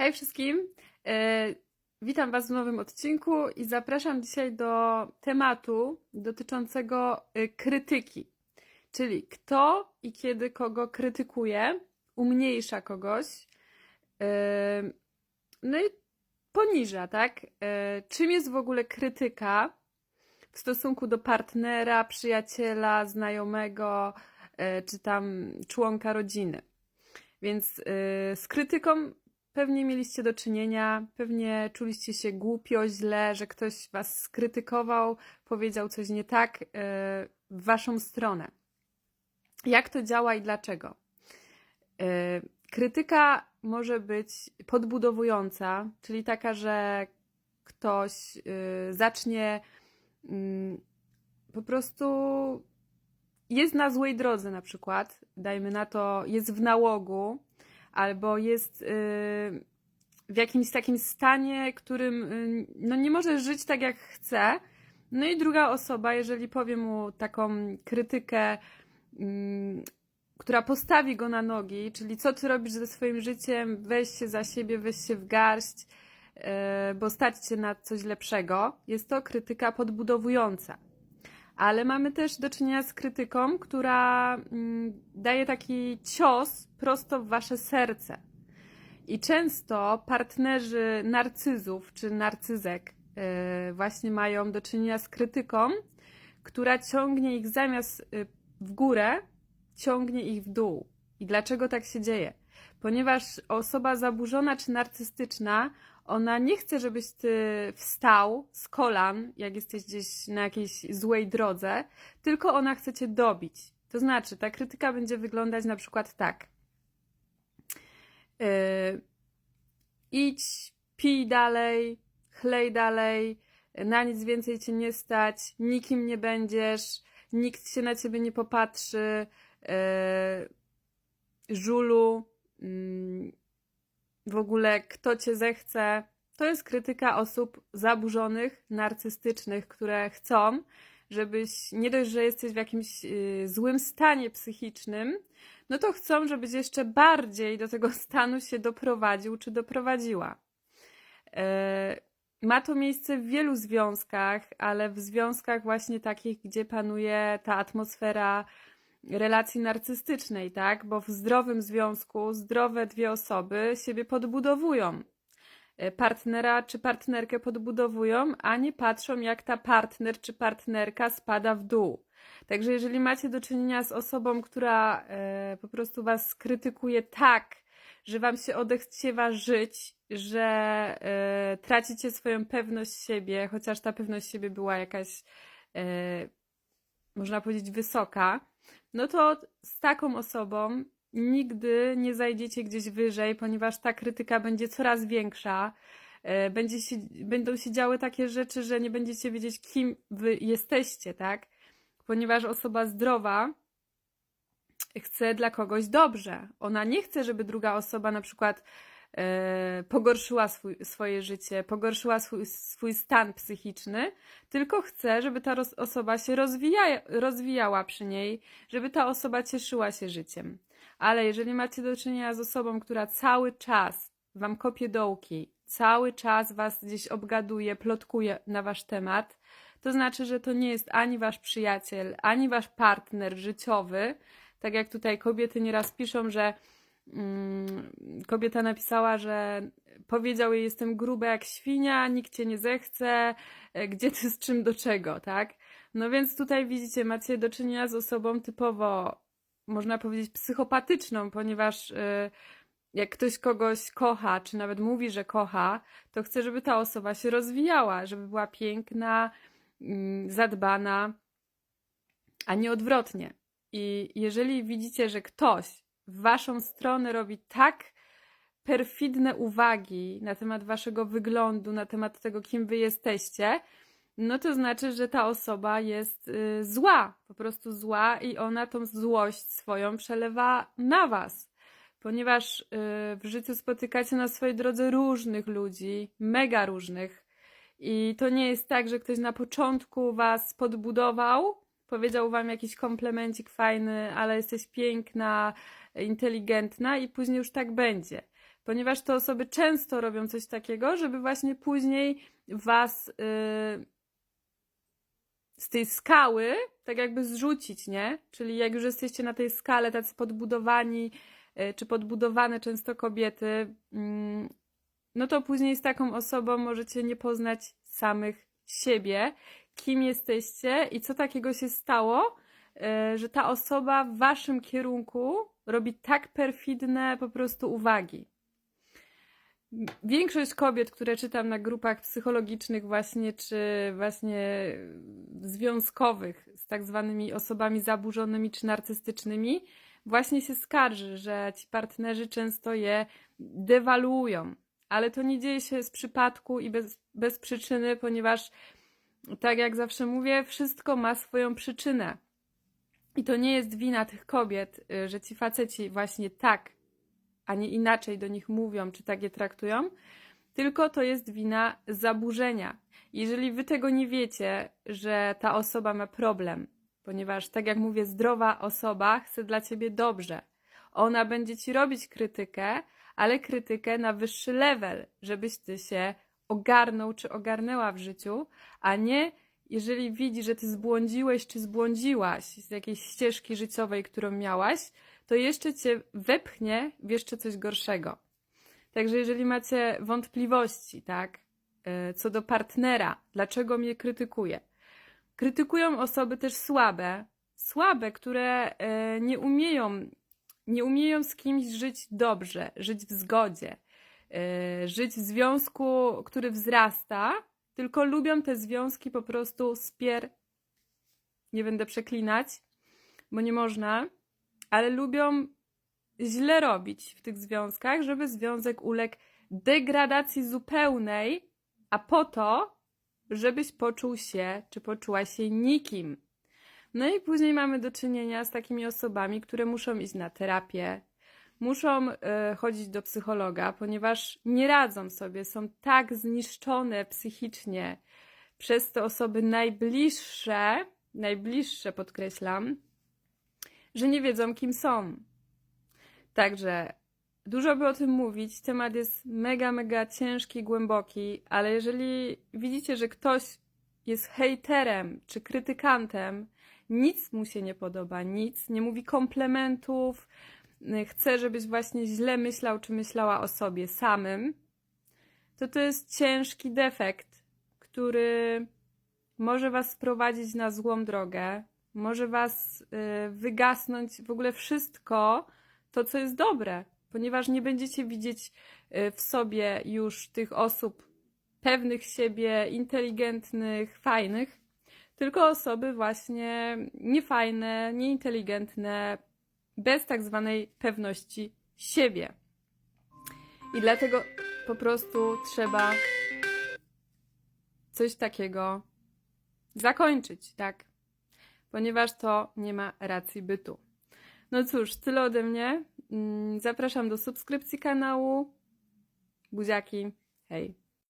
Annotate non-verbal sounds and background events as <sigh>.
Hej wszystkim! E, Witam Was w nowym odcinku i zapraszam dzisiaj do tematu dotyczącego e, krytyki. Czyli kto i kiedy kogo krytykuje, umniejsza kogoś, e, no i poniża, tak? Czym jest w ogóle krytyka w stosunku do partnera, przyjaciela, znajomego, czy tam członka rodziny? Więc z krytyką pewnie mieliście do czynienia, pewnie czuliście się głupio, źle, że ktoś was skrytykował, powiedział coś nie tak y, w waszą stronę. Jak to działa i dlaczego? Y, krytyka może być podbudowująca, czyli taka, że ktoś y, zacznie mm, po prostu jest na złej drodze na przykład, dajmy na to, jest w nałogu, albo jest yy, w jakimś takim stanie, którym yy, no nie może żyć tak jak chce. No i druga osoba, jeżeli powie mu taką krytykę, yy, która postawi go na nogi, czyli co ty robisz ze swoim życiem, weź się za siebie, weź się w garść, yy, bo stać cię na coś lepszego, jest to krytyka podbudowująca ale mamy też do czynienia z krytyką, która mm, daje taki cios prosto w wasze serce. I często partnerzy narcyzów czy narcyzek yy, właśnie mają do czynienia z krytyką, która ciągnie ich zamiast yy, w górę, ciągnie ich w dół. I dlaczego tak się dzieje? Ponieważ osoba zaburzona czy narcystyczna ona nie chce, żebyś ty wstał z kolan, jak jesteś gdzieś na jakiejś złej drodze, tylko ona chce cię dobić. To znaczy, ta krytyka będzie wyglądać na przykład tak. Yy, idź, pij dalej, chlej dalej, na nic więcej cię nie stać, nikim nie będziesz, nikt się na ciebie nie popatrzy, yy, żulu, yy, w ogóle kto cię zechce. To jest krytyka osób zaburzonych, narcystycznych, które chcą, żebyś nie dość, że jesteś w jakimś y, złym stanie psychicznym, no to chcą, żebyś jeszcze bardziej do tego <laughs> stanu się doprowadził czy doprowadziła. E, ma to miejsce w wielu związkach, ale w związkach właśnie takich, gdzie panuje ta atmosfera relacji narcystycznej, tak? Bo w zdrowym związku zdrowe dwie osoby siebie podbudowują. E, partnera czy partnerkę podbudowują, a nie patrzą, jak ta partner czy partnerka spada w dół. Także jeżeli macie do czynienia z osobą, która e, po prostu was krytykuje tak, że wam się odechciewa żyć, że e, tracicie swoją pewność siebie, chociaż ta pewność siebie była jakaś, można powiedzieć, wysoka, no to z taką osobą nigdy nie zajdziecie gdzieś wyżej, ponieważ ta krytyka będzie coraz większa. E, będzie się, będą się działy takie rzeczy, że nie będziecie wiedzieć, kim wy jesteście, tak? Ponieważ osoba zdrowa chce dla kogoś dobrze. Ona nie chce, żeby druga osoba na przykład pogorszyła swój, swoje życie, pogorszyła swój, swój stan psychiczny, tylko chce, żeby ta roz, osoba się rozwija, rozwijała przy niej, żeby ta osoba cieszyła się życiem. Ale jeżeli macie do czynienia z osobą, która cały czas wam kopie dołki, cały czas was gdzieś obgaduje, plotkuje na wasz temat, to znaczy, że to nie jest ani wasz przyjaciel, ani wasz partner życiowy. Tak jak tutaj kobiety nieraz piszą, że kobieta napisała, że powiedział jej, jestem gruba jak świnia, nikt cię nie zechce, e, gdzie ty z czym do czego, tak? No więc tutaj widzicie, macie do czynienia z osobą typowo, można powiedzieć, psychopatyczną, ponieważ y, jak ktoś kogoś kocha, czy nawet mówi, że kocha, to chce, żeby ta osoba się rozwijała, żeby była piękna, mm, zadbana, a nie odwrotnie. I jeżeli widzicie, że ktoś w waszą stronę robi tak perfidne uwagi na temat waszego wyglądu, na temat tego, kim wy jesteście, no to znaczy, że ta osoba jest y, zła, po prostu zła i ona tą złość swoją przelewa na was. Ponieważ y, w życiu spotykacie na swojej drodze różnych ludzi, mega różnych. I to nie jest tak, że ktoś na początku was podbudował, powiedział wam jakiś komplemencik fajny, ale jesteś piękna, inteligentna i później już tak będzie. ponieważ te osoby często robią coś takiego, żeby właśnie później was y, z tej skały tak jakby zrzucić, nie? Czyli jak już jesteście na tej skale tacy podbudowani, y, czy podbudowane często kobiety, mm, no to później z taką osobą możecie nie poznać samych siebie, kim jesteście i co takiego się stało, y, że ta osoba w waszym kierunku robi tak perfidne po prostu uwagi. Większość kobiet, które czytam na grupach psychologicznych właśnie, czy właśnie związkowych z tak zwanymi osobami zaburzonymi czy narcystycznymi, właśnie się skarży, że ci partnerzy często je dewaluują. Ale to nie dzieje się z przypadku i bez, bez przyczyny, ponieważ tak jak zawsze mówię, wszystko ma swoją przyczynę. I to nie jest wina tych kobiet, y, że ci faceci właśnie tak, a nie inaczej do nich mówią, czy tak je traktują, tylko to jest wina zaburzenia. Jeżeli wy tego nie wiecie, że ta osoba ma problem, ponieważ, tak jak mówię, zdrowa osoba chce dla ciebie dobrze. Ona będzie ci robić krytykę, ale krytykę na wyższy level, żebyś ty się ogarnął czy ogarnęła w życiu, a nie jeżeli widzi, że ty zbłądziłeś czy zbłądziłaś z jakiejś ścieżki życiowej, którą miałaś, to jeszcze cię wepchnie w jeszcze coś gorszego. Także jeżeli macie wątpliwości, tak, e, co do partnera, dlaczego mnie krytykuje? Krytykują osoby też słabe, słabe, które e, nie umieją, nie umieją z kimś żyć dobrze, żyć w zgodzie, e, żyć w związku, który wzrasta, tylko lubią te związki po prostu spier. Nie będę przeklinać, bo nie można, ale lubią źle robić w tych związkach, żeby związek uległ degradacji zupełnej, a po to, żebyś poczuł się, czy poczuła się nikim. No i później mamy do czynienia z takimi osobami, które muszą iść na terapię, muszą y, chodzić do psychologa, ponieważ nie radzą sobie, są tak zniszczone psychicznie przez te osoby najbliższe, najbliższe podkreślam, że nie wiedzą, kim są. Także dużo by o tym mówić. Temat jest mega, mega ciężki, głęboki, ale jeżeli widzicie, że ktoś jest hejterem czy krytykantem, nic mu się nie podoba, nic, nie mówi komplementów, chce, żebyś właśnie źle myślał czy myślała o sobie samym, to to jest ciężki defekt, który może was sprowadzić na złą drogę, może was y, wygasnąć w ogóle wszystko to, co jest dobre, ponieważ nie będziecie widzieć y, w sobie już tych osób pewnych siebie, inteligentnych, fajnych, tylko osoby właśnie niefajne, nieinteligentne, bez tak zwanej pewności siebie. I dlatego po prostu trzeba coś takiego zakończyć, tak? Ponieważ to nie ma racji bytu. No cóż, tyle ode mnie. Mm, zapraszam do subskrypcji kanału. Buziaki, hej.